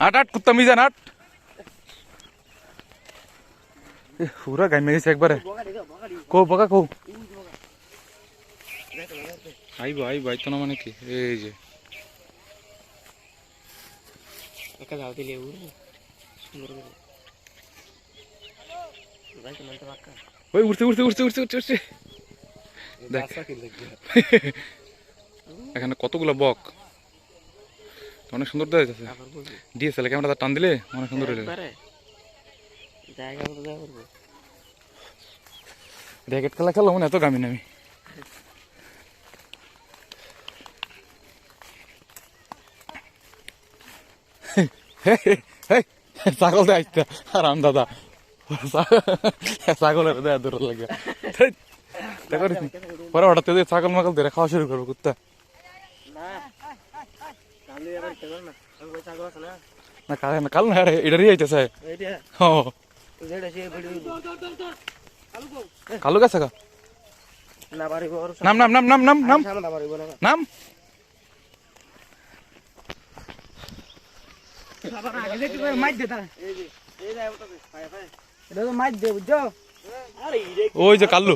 আট আট কুত্তা মিজান আট এ, পুরা গাইমে গেছে একবারে কো বকা কো। আইব আইব আইতো না মানে কি? এই যে। একা যাও দিলে পাক্কা। ওই উঠতে উঠতে উঠতে উঠতে উঠতে উঠতে দেখ। এখানে কতগুলো বক? অনেক সুন্দর দেখা যাচ্ছে ডিএসএল ক্যামেরাটা টান দিলে অনেক সুন্দর হয়ে করব র্যাকেট খেলা খেলা মনে এত গামি নামি। ছাগল দে আসতে আরাম দাদা। ছাগলের দেয় দূর লাগে। দেখো পরে হঠাৎ ছাগল মাগল ধরে খাওয়া শুরু করব কুত্তা। না। কাল না কাল না আরে এটারই আইতেছে ও। কালু গেছে গা? নাম নাম নাম নাম নাম নাম। নাম মাইর দে তারা এই যে এই যায় ওটা পায় পায়। এটা তো মাইর দে বুঝছ? আরে ইরে ওই যে কাল্লু